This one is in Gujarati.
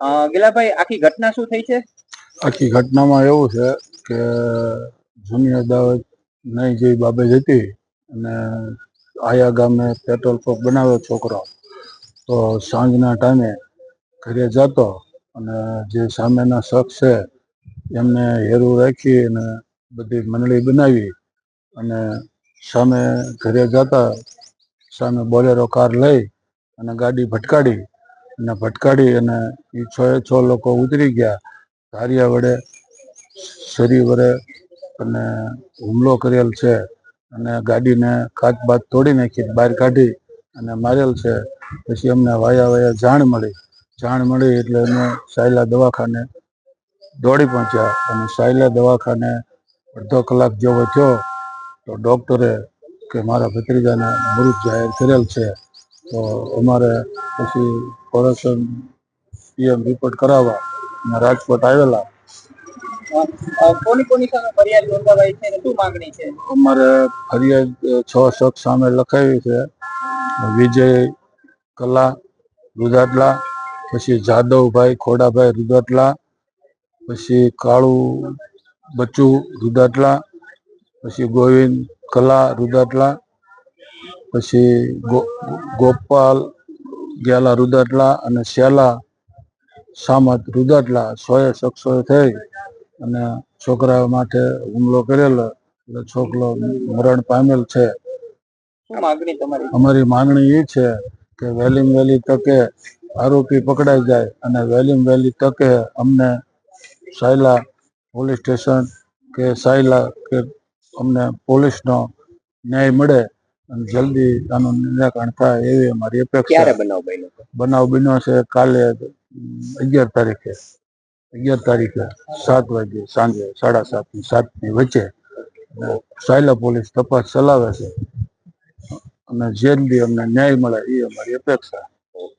ગિલાભાઈ, આખી ઘટના શું થઈ છે? આખી ઘટનામાં એવું છે કે જૂની અદાવત નહીં જેવી બાબત હતી અને આયા ગામે પેટ્રોલ પંપ બનાવ્યો છોકરો, તો સાંજના ટાઈમે ઘરે જતો અને જે સામેના શખ્સ છે એમને હેરું રાખી અને બધી મંડળી બનાવી અને સામે ઘરે જતા સામે બોલેરો કાર લઈ અને ગાડી ભટકાડી અને ભટકાડી અને એ છ એ છ લોકો ઉતરી ગયા. ધારિયા વડે શરી વડે અને હુમલો કરેલ છે અને ગાડીને કાચ બાદ તોડી નાખી, બહાર કાઢી અને મારેલ છે. પછી અમને વાયા વાયા જાણ મળી. જાણ મળી એટલે અમે સાયલા દવાખાને દોડી પહોંચ્યા અને સાયલા દવાખાને અડધો કલાક જેવો થયો તો ડૉક્ટરે કે મારા ભત્રીજાને મૃત જાહેર કરેલ છે. તો અમારે પછી કોરેશન પીએમ રિપોર્ટ કરાવવા અને રાજકોટ આવેલા. અમારે ફરિયાદ છ શખ્સ સામે લખાવી છે. વિજય કલા રુદાટલા પછી જાદવભાઈ ખોડાભાઈ રુદાટલા પછી કાળુ બચ્ચુ રુદાટલા પછી ગોવિંદ કલા રુદાટલા પછી ગો- ગોપાલ ગેલા રુદાટલા અને શ્યાલા સામત રુદાટલા સોએ શખ્સોએ થઈ અને છોકરા માટે હુમલો કરેલો. એટલે છોકરો મરણ પામેલ છે. અમારી માંગણી એ છે કે વહેલી વહેલી તકે આરોપી પકડાઈ જાય અને વહેલી વહેલી તકે અમને સાયલા પોલીસ સ્ટેશન કે સાયલા કે અમને પોલીસનો ન્યાય મળે અને જલ્દી આનું નિરાકરણ થાય એવી અમારી અપેક્ષા. ક્યારે બનાવ બન્યો બનાવ બન્યો છે કાલે અગિયાર તારીખે. અગિયાર તારીખે સાત વાગે સાંજે સાડા સાતની સાતની વચ્ચે સાયલા પોલીસ તપાસ ચલાવે છે. અને જેલ બી અમને ન્યાય મળે એ અમારી અપેક્ષા.